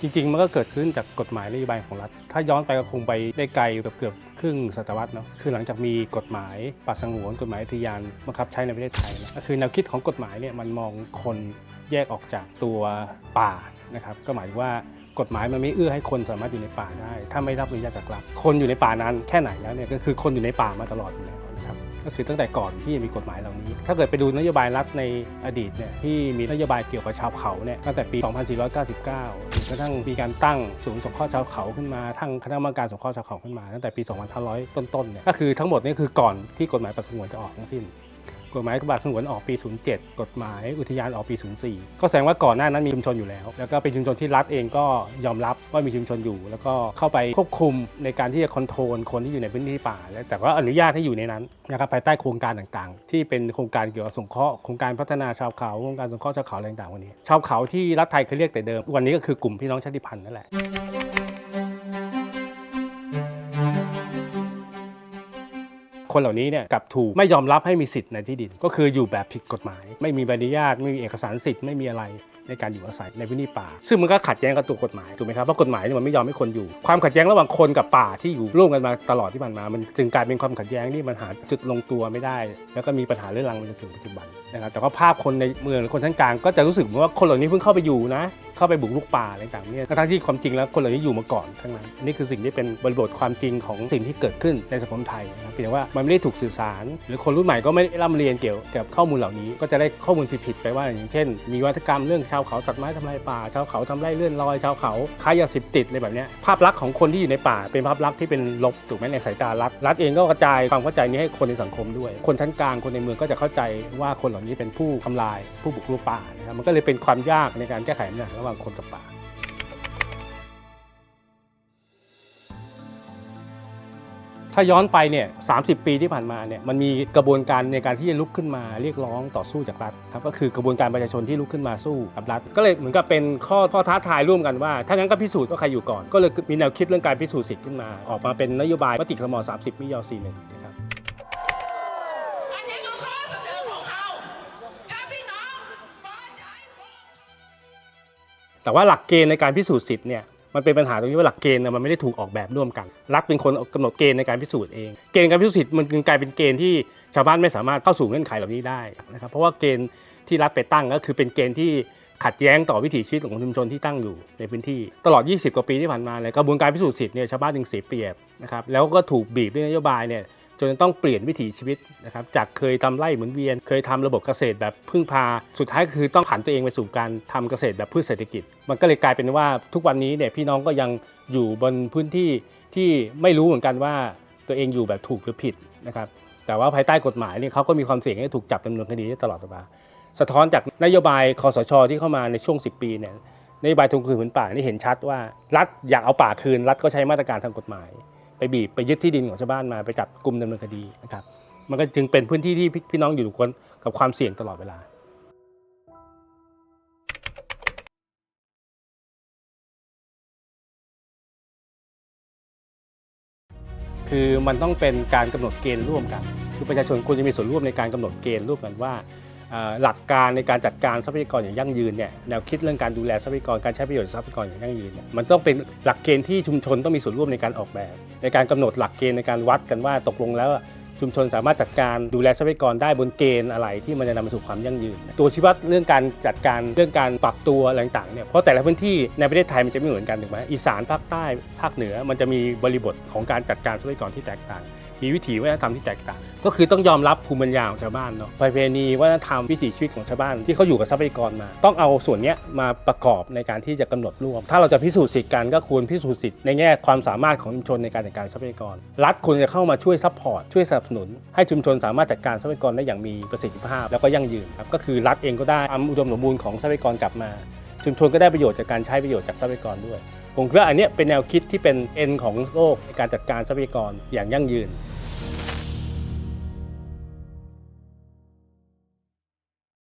จริงๆ มันก็เกิดขึ้นจากกฎหมายนโยบายของรัฐ ถ้าย้อนไปก็คงไปได้ไกลเกือบเกือบครึ่งศตวรรษเนาะ คือหลังจากมีกฎหมายป่าสงวนกฎหมายอุทยานบังคับใช้ในประเทศไทยนะก็คือแนวคิดของกฎหมายเนี่ยมันมองคนแยกออกจากตัวป่านะครับ ก็หมายว่ากฎหมายมันไม่เอื้อให้คนสามารถอยู่ในป่าได้ ถ้าไม่รับอนุญาตจากรัฐ คนอยู่ในป่านานแค่ไหนแล้วเนี่ยก็คือคนอยู่ในป่ามาตลอดอยู่แล้วนะครับ ก็คือตั้งแต่ก่อนที่จะมีกฎหมายเหล่านี้ ถ้าเกิดไปดูนโยบายรัฐในอดีตเนี่ยที่มีนโยบายเกี่ยวกับชาวเขาเนี่ยตั้งแต่ปี 2499ถึงกระทั่งมีการตั้งศูนย์สงเคราะห์ชาวเขาขึ้นมาทั้งคณะกรรมการสงเคราะห์ชาวเขาขึ้นมาตั้งแต่ปี 2500 ต้นๆเนี่ยก็คือทั้งหมดนี่คือก่อนที่กฎหมายป่าสงวนจะออกทั้งสิ้น กฎหมายป่าสงวนออกปี 07 กฎหมายอุทยานออกปี 04 ก็แสดงว่าก่อนหน้านั้นมีชุมชนอยู่แล้ว แล้วก็เป็นชุมชนที่รัฐเองก็ยอมรับว่ามีชุมชนอยู่ แล้วก็เข้าไปควบคุมในการที่จะคอนโทรลคนที่อยู่ในพื้นที่ป่าแล้วแต่ว่าอนุญาตให้อยู่ในนั้นนะครับภายใต้โครงการต่างๆ ที่เป็นโครงการเกี่ยวกับสงเคราะห์โครงการพัฒนาชาวเขาโครงการสงเคราะห์ชาวเขาอะไรต่างๆวันนี้ ชาวเขาที่รัฐไทยเคยเรียกแต่เดิม วันนี้ก็คือกลุ่มพี่น้องชาติพันธุ์นั่นแหละ คนเหล่านี้เนี่ยกลับถูกไม่ยอมรับให้มีสิทธิ์ในที่ดิน ก็คืออยู่แบบผิดกฎหมาย ไม่มีใบอนุญาตไม่มีเอกสารสิทธิ์ไม่มีอะไรในการอยู่อาศัยในพื้นที่ป่า ซึ่งมันก็ขัดแย้งกับตัวกฎหมายถูกไหมครับเพราะกฎหมายเนี่ยมันไม่ยอมให้คนอยู่ ความขัดแย้งระหว่างคนกับป่าที่อยู่ร่วมกันมาตลอดที่ผ่านมา มันจึงกลายเป็นความขัดแย้งที่มันหาจุดลงตัวไม่ได้ แล้วก็มีปัญหาเรื่องรังมาจนถึงปัจจุบันนะครับแต่ว่าภาพคนในเมืองหรือคนทั้งกลางก็จะรู้สึกว่าคนเหล่านี้เพิ่งเข้าไปอยู่นะเข้าไปบุกรุกป่าอะไรต่างๆเนี่ยทั้งที่ความจริงแล้วคนเหล่านี้อยู่มาก่อนทั้งนั้นนี่คือสิ่งที่เป็นบริบทความจริงของสิ่งที่เกิดขึ้นในสังคมไทยนะเพียงว่ามันไม่ได้ถูกสื่อสาร หรือคนรุ่นใหม่ก็ไม่ได้ร่ำเรียนเกี่ยวกับข้อมูลเหล่านี้ ก็จะได้ข้อมูลผิดๆไปว่าอย่างเช่น มีวัฒกรรมเรื่องชาวเขาตัดไม้ทำลายป่า ชาวเขาทำไร่เลื่อนลอย ชาวเขาค้ายาเสพติดอะไรแบบนี้ภาพลักษณ์ของคนที่อยู่ในป่า เป็นภาพลักษณ์ที่เป็นลบถูกไหมในสายตารัฐรัฐเองก็กระจายความเข้าใจนี้ให้คนในสังคมด้วย คนชั้นกลางคนในเมืองก็จะเข้าใจว่าคนเหล่านี้เป็นผู้ทำลายผู้บุกรุกป่านะครับมันก็เลยเป็นความยากในการแก้ไขปัญหาระหว่างคนกับป่า ถ้าย้อนไปเนี่ย30ปีที่ผ่านมาเนี่ยมันมีกระบวนการในการที่จะลุกขึ้นมาเรียกร้องต่อสู้จากรัฐครับก็คือกระบวนการประชาชนที่ลุกขึ้นมาสู้กับรัฐ ก็เลยเหมือนกับเป็นข้อข้อท้าทายร่วมกันว่า ถ้างั้นก็พิสูจน์ว่าใครอยู่ก่อน ก็เลยมีแนวคิดเรื่องการพิสูจน์สิทธิ์ขึ้นมา ออกมาเป็นนโยบายมติครม30มิยอ41นะครับอันนี้คือข้อเสนอของเขาถ้าพี่น้องแต่ว่าหลักเกณฑ์ในการพิสูจน์สิทธิ์เนี่ย มันเป็นปัญหาตรงที่ว่าหลักเกณฑ์มันไม่ได้ถูกออกแบบร่วมกัน รัฐเป็นคนกำหนดเกณฑ์ในการพิสูจน์เอง เกณฑ์การพิสูจน์สิทธิ์มันจึงกลายเป็นเกณฑ์ที่ชาวบ้านไม่สามารถเข้าสู่เงื่อนไขเหล่านี้ได้นะครับเพราะว่าเกณฑ์ที่รัฐไปตั้งก็คือเป็นเกณฑ์ที่ขัดแย้งต่อวิถีชีวิตของชุมชนที่ตั้งอยู่ในพื้นที่ตลอด 20 กว่าปีที่ผ่านมาเลยกระบวนการพิสูจน์สิทธิ์เนี่ยชาวบ้านจึงเสียเปรียบนะครับแล้วก็ถูกบีบด้วยนโยบายเนี่ย จนต้องเปลี่ยนวิถีชีวิตนะครับจากเคยทำไร่หมุนเวียน เคยทำระบบเกษตรแบบพึ่งพา สุดท้ายคือต้องผันตัวเองไปสู่การทำเกษตรแบบพืชเศรษฐกิจ มันก็เลยกลายเป็นว่าทุกวันนี้เนี่ยพี่น้องก็ยังอยู่บนพื้นที่ที่ไม่รู้เหมือนกันว่าตัวเองอยู่แบบถูกหรือผิดนะครับแต่ว่าภายใต้กฎหมายเนี่ยเขาก็มีความเสี่ยงให้ถูกจับดำเนินคดีได้ตลอดเวลาสะท้อนจากนโยบายคอสชที่เข้ามาในช่วง 10 ปีเนี่ยนโยบายทวงคืนผืนป่านี่เห็นชัดว่า รัฐอยากเอาป่าคืน รัฐก็ใช้มาตรการทางกฎหมาย ไปบีบไปยึดที่ดินของชาวบ้านมาไปจับกลุ่มดำเนินคดีนะครับ มันก็จึงเป็นพื้นที่ที่พี่น้องอยู่คนกับความเสี่ยงตลอดเวลาคือมันต้องเป็นการกำหนดเกณฑ์ร่วมกัน คือประชาชนควรจะมีส่วนร่วมในการกำหนดเกณฑ์ร่วมกันว่า หลักการในการจัดการทรัพยากรอย่างยั่งยืนเนี่ยแนวคิดเรื่องการดูแลทรัพยากรการใช้ประโยชน์ทรัพยากรอย่างยั่งยืนเนี่ยมันต้องเป็นหลักเกณฑ์ที่ชุมชนต้องมีส่วนร่วมในการออกแบบ ในการกำหนดหลักเกณฑ์ในการวัดกันว่าตกลงแล้วชุมชนสามารถจัดการดูแลทรัพยากรได้บนเกณฑ์อะไรที่มันจะนำไปสู่ความยั่งยืน ตัวชี้วัดเรื่องการจัดการเรื่องการปรับตัวอะไรต่างๆเนี่ยเพราะแต่ละพื้นที่ในประเทศไทยมันจะไม่เหมือนกันถูกไหมอีสานภาคใต้ภาคเหนือมันจะมีบริบทของการจัดการทรัพยากรที่แตกต่าง มีวิถีวัฒนธรรมที่แตกต่าง ก็คือต้องยอมรับภูมิปัญญาของชาวบ้านเนาะประเพณีวัฒนธรรมวิถีชีวิตของชาวบ้านที่เขาอยู่กับทรัพยากรมา ต้องเอาส่วนนี้มาประกอบในการที่จะกำหนดร่วม ถ้าเราจะพิสูจน์สิทธิ์กันก็ควรพิสูจน์สิทธิ์ในแง่ความสามารถของชุมชนในการจัดการทรัพยากร รัฐควรจะเข้ามาช่วยซัพพอร์ตช่วยสนับสนุน ให้ชุมชนสามารถจัดการทรัพยากรได้อย่างมีประสิทธิภาพ แล้วก็ยั่งยืนครับก็คือรัฐเองก็ได้ความอุดมสมบูรณ์ของทรัพยากรกลับมา ชุมชนก็ได้ประโยชน์จากการใช้ประโยชน์จากทรัพยากรด้วย ผมคิดว่าอันนี้เป็นแนวคิดที่เป็นเอ็นของโลกในการจัดการทรัพยากรอย่างยั่งยืน